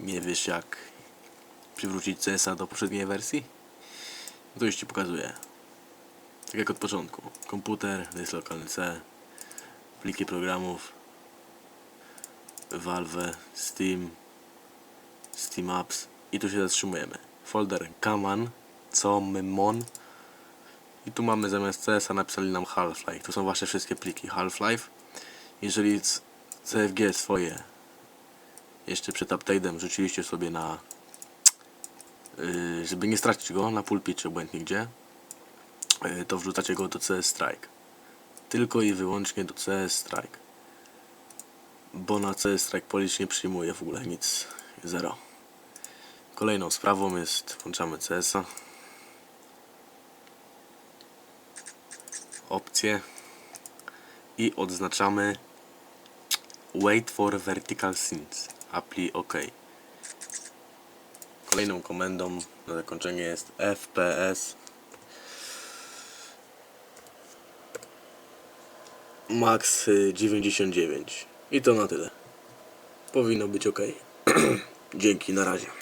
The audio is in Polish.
nie wiesz jak przywrócić CS-a do poprzedniej wersji, to już Ci pokazuję. Tak jak od początku. Komputer, dysk lokalny C, pliki programów, Valve, Steam, Steam Apps i tu się zatrzymujemy. Folder Kaman, Common i tu mamy zamiast CS-a napisali nam Half-Life. Tu są wasze wszystkie pliki Half-Life. Jeżeli CFG swoje jeszcze przed update'em rzuciliście sobie na yy, żeby nie stracić go na pulpit czy obojętnie gdzie yy, to wrzucacie go do CS Strike tylko i wyłącznie do CS Strike bo na CS Strike Polish nie przyjmuje w ogóle nic. Zero. Kolejną sprawą jest włączamy CS-a opcje. I odznaczamy wait for vertical scenes apply OK. Kolejną komendą na zakończenie jest fps max y, 99 i to na tyle. Powinno być ok. Dzięki na razie